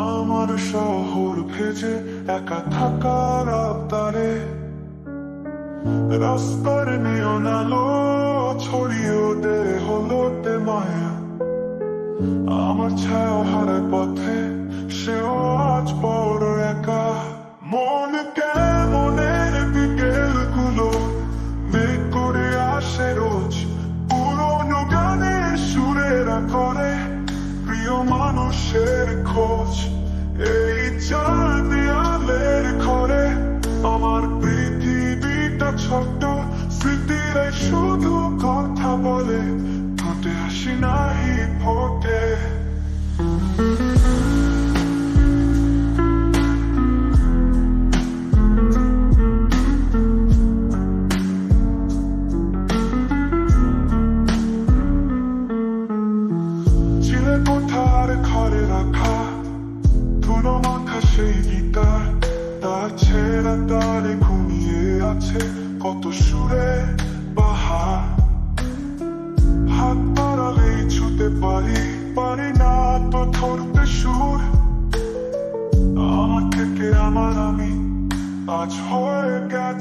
আমার শহর ভেজে একা থাকার আবদারে রাস্তার নিয়ন ছড়িয়ে ওদের হলোতে মায়া আমার ছায়া হারায় পথে প্রিয় মানুষের খোঁজ, এই চার দেয়ালের ঘরে। আমার পৃথিবীটা ছোট্ট স্মৃতিরাই শুধু কথা বলে। ফোটে হাসি নাহি ফোটে গিটার তার ছেঁড়া তারে ঘুমিয়ে আছে কত সুরে বাহার হাত বাড়ালেই ছুতে পারি পারি না তো ধরতে সুর আমার থেকে আমার আমি আজ হয়ে গেছে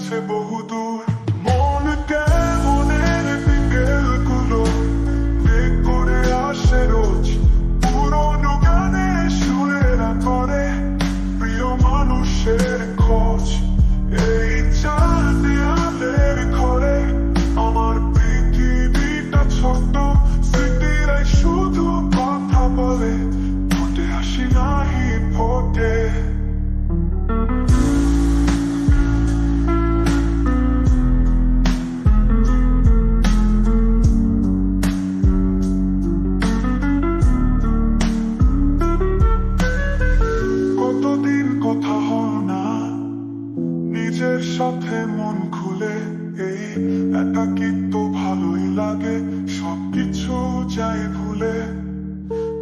একাকি তো ভালোই লাগে, সবকিছু যাই ভুলে।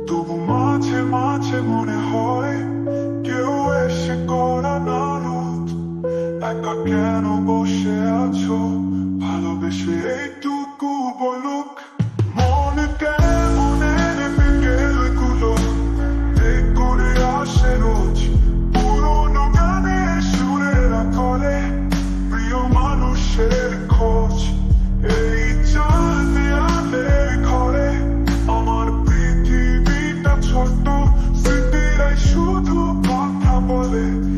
তবু মাঝে মাঝে মনে হয়, কেউ এসে করা না একা কেন বসে আছো? ভালোবেসে এইটুকু বলো। love it.